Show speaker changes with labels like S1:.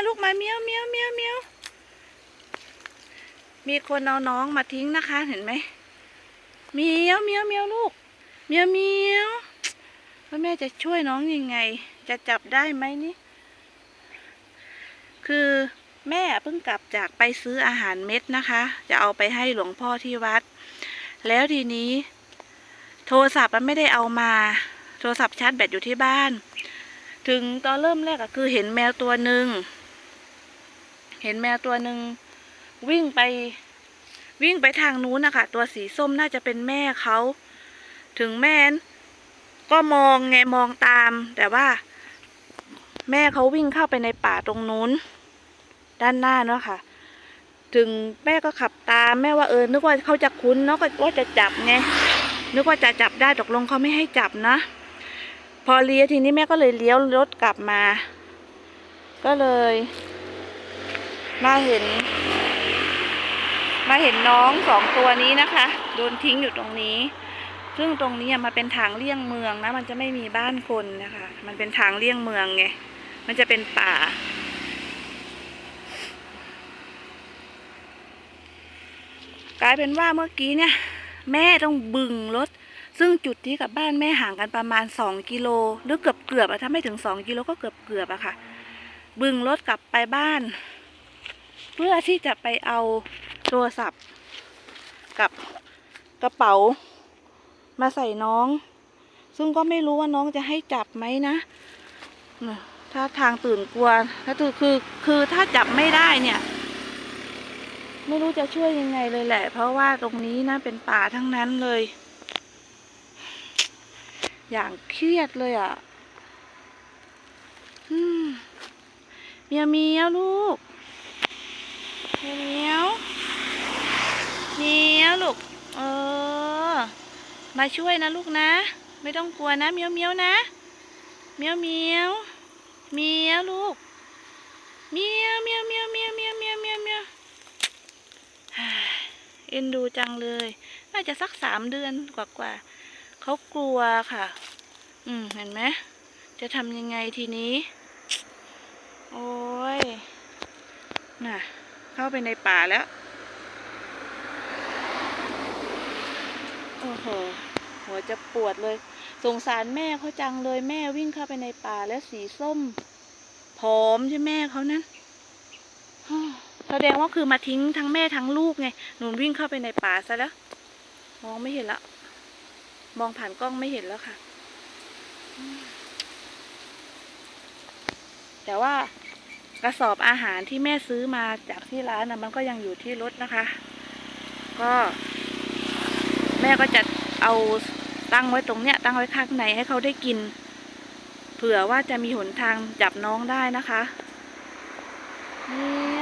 S1: มาลูกมาเมียวเมียวเมียวเมียวมีคนเอาน้องมาทิ้งนะคะเห็นไหมเมียวเมียวเมียวลูก เมียวเมียวแล้วแม่จะช่วยน้องยังไง จะจับได้ไหมนี่ คือแม่เพิ่งกลับจากไปซื้ออาหารเม็ดนะคะ จะเอาไปให้หลวงพ่อที่วัด แล้วทีนี้ โทรศัพท์มันไม่ได้เอามา โทรศัพท์ชาร์จแบตอยู่ที่บ้าน ถึงตอนเริ่มแรกอะคือเห็นแมวตัวหนึ่ง เห็นแมวตัวหนึ่งวิ่งไปวิ่งไปทางนู้นนะคะ ตัวสีส้มน่าจะเป็นแม่เขา ถึงแม่ก็มองไงมองตาม แต่ว่า แม่เขาวิ่งเข้าไปในป่าตรงนู้น ด้านหน้าเนาะค่ะ ถึงแม่ก็ขับตามแม่ว่าเออนึกว่าเขาจะคุ้นเนาะก็ว่าจะจับไงนึกว่าจะจับได้ตกลงเขาไม่ให้จับนะ พอเลี้ยทีนี้แม่ก็เลยเลี้ยวรถกลับมา ก็เลย มาเห็น มาเห็นน้องสองตัวนี้นะคะ โดนทิ้งอยู่ตรงนี้ ซึ่งตรงนี้มันเป็นทางเลี่ยงเมืองนะ มันจะไม่มีบ้านคนนะคะ มันเป็นทางเลี่ยงเมืองไง มันจะเป็นป่า กลายเป็นว่าเมื่อกี้เนี่ย แม่ต้องบึงรถซึ่งจุดที่กับบ้านแม่ห่างกันประมาณสองกิโลหรือเกือบเกือบอะถ้าไม่ถึงสองกิโลก็เกือบเกือบอะค่ะ บึงรถกลับไปบ้าน เพื่อที่จะไปเอาโทรศัพท์กับกระเป๋ามาใส่น้อง ซึ่งก็ไม่รู้ว่าน้องจะให้จับไหมนะ ถ้าทางตื่นกลัวถ้าคือคือคือถ้าจับไม่ได้เนี่ย ไม่รู้จะช่วยยังไงเลยแหละ เพราะว่าตรงนี้นะเป็นป่าทั้งนั้นเลย อย่างเครียดเลยอะเมียเมียลูก เมี้ยวเมียวเมียวลูก เออ มาช่วยนะลูกนะ ไม่ต้องกลัวนะเมียวเมียวนะ เมียวเมียวเมียวลูก เมียวเมียวเมียวเมียวเมียวเมียวเมียวเมียวเอ็นดูจังเลย น่าจะสักสามเดือนกว่าๆเขากลัวค่ะ อืม เห็นไหม จะทำยังไงทีนี้ โอ้ย น่ะ เข้าไปในป่าแล้ว โอ้โห หัวจะปวดเลย สงสารแม่เขาจังเลยแม่วิ่งเข้าไปในป่าแล้วสีส้ม ผอมใช่แม่เขานั้นแสดงว่าคือมาทิ้งทั้งแม่ทั้งลูกไง หนูวิ่งเข้าไปในป่าซะแล้ว มองไม่เห็นละมองผ่านกล้องไม่เห็นแล้วค่ะ แต่ว่า กระสอบอาหารที่แม่ซื้อมาจากที่ร้านนะมันก็ยังอยู่ที่รถนะคะ ก็ แม่ก็จะเอาตั้งไว้ตรงเนี้ย ตั้งไว้ข้างในให้เขาได้กิน เผื่อว่าจะมีหนทางจับน้องได้นะคะนี่